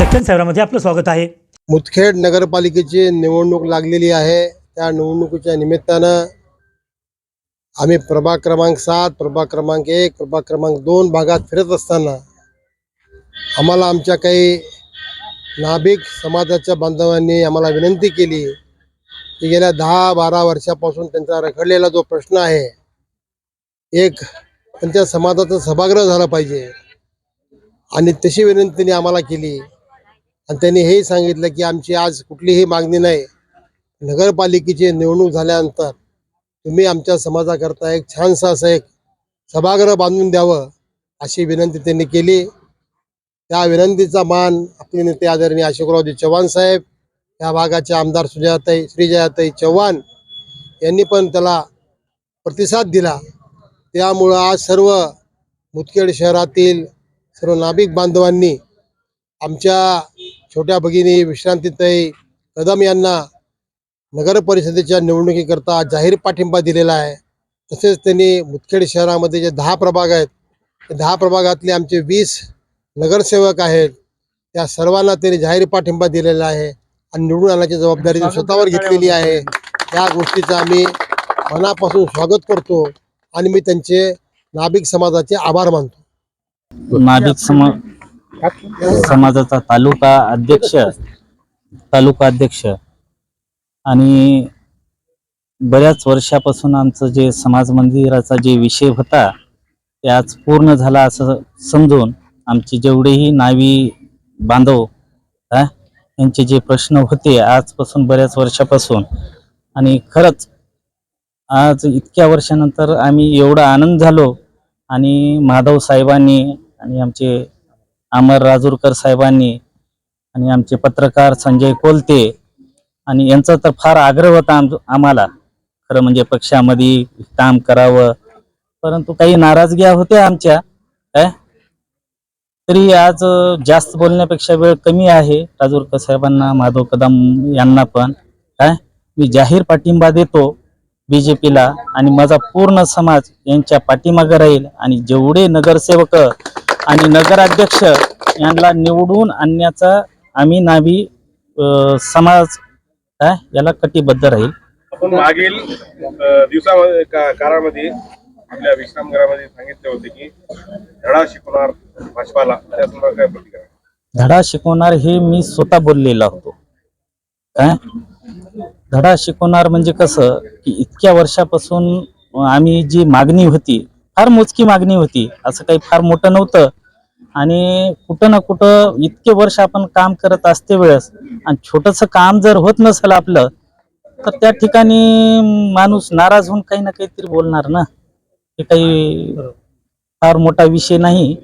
दक्षिण शहरामध्ये आपलं स्वागत आहे. मुदखेड नगरपालिकेची निवडणूक लागलेली आहे. त्या निवडणुकीच्या निमित्तानं आम्ही प्रभाग क्रमांक सात प्रभाग क्रमांक एक प्रभाग क्रमांक दोन भागात फिरत असताना आम्हाला आमच्या काही नाभिक समाजाच्या बांधवांनी आम्हाला विनंती केली की गेल्या दहा बारा वर्षापासून त्यांचा रखडलेला जो प्रश्न आहे एक त्यांच्या समाजाचं सभागृह झालं पाहिजे. आणि तशी विनंतीने आम्हाला केली. आणि त्यांनी हेही सांगितलं की आमची आज कुठलीही मागणी नाही. नगरपालिकेची निवडणूक झाल्यानंतर तुम्ही आमच्या समाजाकरता एक छानसं असं एक सभागृह बांधून द्यावं अशी विनंती त्यांनी केली. त्या विनंतीचा मान आपले नेते आदरणीय अशोकरावजी चव्हाण साहेब या भागाचे आमदार सुजयाताई श्रीजयाताई चव्हाण यांनी पण त्याला प्रतिसाद दिला. त्यामुळं आज सर्व मुदखेड शहरातील सर्व नाभिक बांधवांनी आमच्या छोट्या भगिनी विश्रांतीताई कदम यांना नगर परिषदेच्या निवडणुकीकरता जाहीर पाठिंबा दिलेला आहे. तसेच त्यांनी मुदखेड शहरामध्ये जे दहा प्रभाग आहेत ते दहा प्रभागातले आमचे वीस नगरसेवक आहेत. त्या सर्वांना त्यांनी जाहीर पाठिंबा दिलेला आहे आणि निवडून आणण्याची जबाबदारी त्यांनी स्वतःवर घेतलेली आहे. या गोष्टीचं आम्ही मनापासून स्वागत करतो आणि मी त्यांचे नाभिक समाजाचे आभार मानतो. नाभिक सम समाजाचा तालुका अध्यक्ष तालुका अध्यक्ष. आणि बऱ्याच वर्षापासून आमचं जे समाज मंदिराचा जे विषय होता ते आज पूर्ण झाला असं समजून आमचे जेवढेही नावी बांधव हा यांचे जे प्रश्न होते आजपासून बऱ्याच वर्षापासून. आणि खरंच आज इतक्या वर्षानंतर आम्ही एवढा आनंद झालो. आणि माधव साहेबांनी आणि आमचे अमर राजूरकर साहेबांनी आणि आमचे पत्रकार संजय कोलते आणि यांचा तर फार आग्रह होता आम आम्हाला. खरं म्हणजे पक्षामध्ये काम करावं. परंतु काही नाराजग्या होत्या आमच्या. काय? तरी आज जास्त बोलण्यापेक्षा वेळ कमी आहे राजूरकर साहेबांना माधव कदम यांना पण. काय? मी जाहीर पाठिंबा देतो बीजेपीला आणि माझा पूर्ण समाज यांच्या पाठीमागे राहील आणि जेवढे नगरसेवक आणि नगराध्यक्ष यांना निवडून आणण्याचा आम्ही अं, समाज काय याला कटिबद्ध राहील. आपण मागील दिवसामध्ये काळामध्ये आपल्या विश्रामगृहामध्ये सांगितले होते की धडा शिकवणार भाजपाला त्या संदर्भात काय प्रतिक्रिया? धडा शिकवणार हे मी स्वतः बोललेला होतो. काय धडा शिकवणार म्हणजे कसं की इतक्या वर्षापासून आम्ही जी मागणी होती फार मोजकी मागणी होती. असं काही फार मोठं नव्हतं. आणि कुठं ना कुठं इतके वर्ष आपण काम करत असते वेळेस आणि छोटस काम जर होत नसेल आपलं तर त्या ठिकाणी माणूस नाराज होऊन काही ना काहीतरी बोलणार ना. हे काही फार मोठा विषय नाही.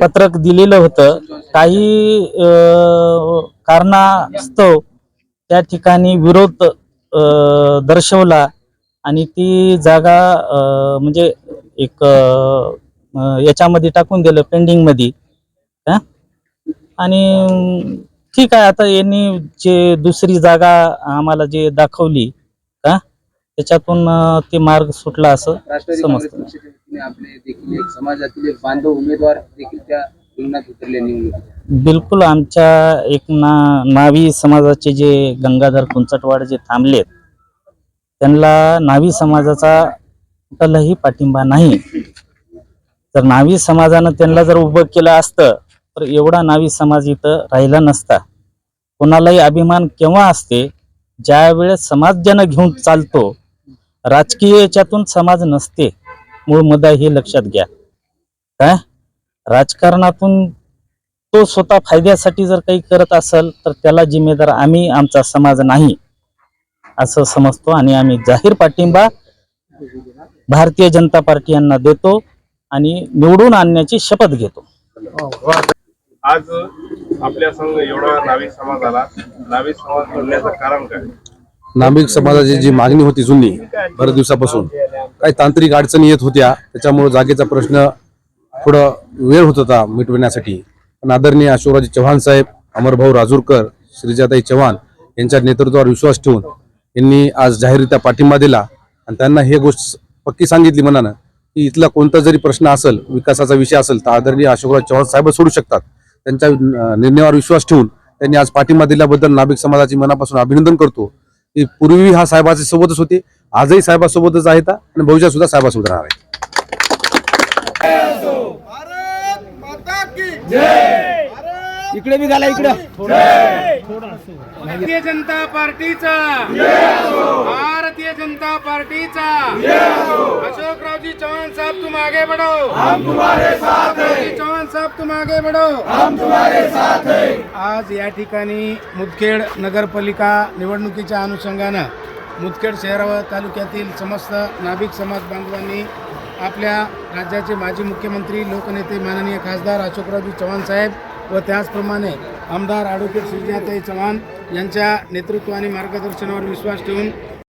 पत्रक दिलेलं होतं. काही कारणास्तव त्या ठिकाणी विरोध दर्शवला. आणि ती जागा म्हणजे एक याच्यामध्ये टाकून दिलं पेंडिंगमध्ये हा? आणि ठीक आहे आता यांनी जे दुसरी जागा आम्हाला जे दाखवली का त्याच्यातून ते मार्ग सुटला असं समजतं. काँग्रेस पक्षाच्या वतीने आपले देखील एक समाजातील एक बांधव उमेदवार देखील त्या रिंगणात उतरले निवडणुकीत बिलकुल आमच्या एक ना नावी समाजाचे जे गंगाधर कुंचटवाड जे थांबलेत त्यांना नावी समाजाचा कुठलाही पाठिंबा नाही. तर नावी समाजानं त्यांना जर उभं केलं असतं तर एवढा नावी समाज इथं राहिला नसता. कोणालाही अभिमान केव्हा असते? ज्या वेळेस समाजानं घेऊन चालतो राजकीय याच्यातून समाज नसते. मूळ मुद्दा हे लक्षात घ्या. काय? राजकारणातून तो स्वतः फायद्यासाठी जर काही करत असेल तर त्याला जिम्मेदार आम्ही आमचा समाज नाही. असं समजतो आणि आम्ही जाहीर पाठिंबा भारतीय जनता पार्टी यांना देतो आणि निवडून आणण्याची शपथ घेतो. आज आपल्या संघ एवढा नाविक समाज आला. नाविक समाज बनण्याचं कारण काय? नाभिक समाजाची जी मागणी होती जुनी बऱ्याच दिवसापासून काही तांत्रिक अडचणी येत होत्या त्याच्यामुळे जागेचा प्रश्न थोडं वेळ होत होता मिटविण्यासाठी. पण आदरणीय अशोकराजी चव्हाण साहेब अमरभाऊ राजूरकर श्रीजाताई चव्हाण यांच्या नेतृत्वावर विश्वास ठेवून यांनी आज जाहीररित्या पाठिंबा दिला आणि त्यांना हे गोष्ट पक्की सांगितली मनानं की इथला कोणता जरी प्रश्न असेल विकासाचा विषय असेल तर आदरणीय अशोकराव चव्हाण साहेब सोडू शकतात. त्यांच्या निर्णयावर विश्वास ठेवून त्यांनी आज पाठिंबा दिल्याबद्दल नाभिक समाजाची मनापासून अभिनंदन करतो. की पूर्वी हा साहेबाच्या सोबतच होते आजही साहेबासोबतच आहेत आणि भविष्यात सुद्धा साहेबासोबत राहणार आहे इकडे बी घाला इकडे. भारतीय जनता पार्टीचा. भारतीय जनता पार्टीचा. अशोकरावजी चव्हाण साहब तुम आगे बढ़ो. हम तुम्हारे साथ हैं चौहान साहब तुम आगे बढ़ो. हम तुम्हारे साथ हैं आज या ठिकाणी मुदखेड नगरपालिका निवडणुकीच्या अनुषंगानं मुदखेड शहर व तालुक्यातील समस्त नाभिक समाज बांधवांनी आपल्या राज्याचे माजी मुख्यमंत्री लोकनेते माननीय खासदार अशोकरावजी चव्हाण साहेब व त्याचप्रमाणे आमदार ॲडव्होकेट सुजाताई चव्हाण यांच्या नेतृत्व आणि मार्गदर्शनावर विश्वास ठेवून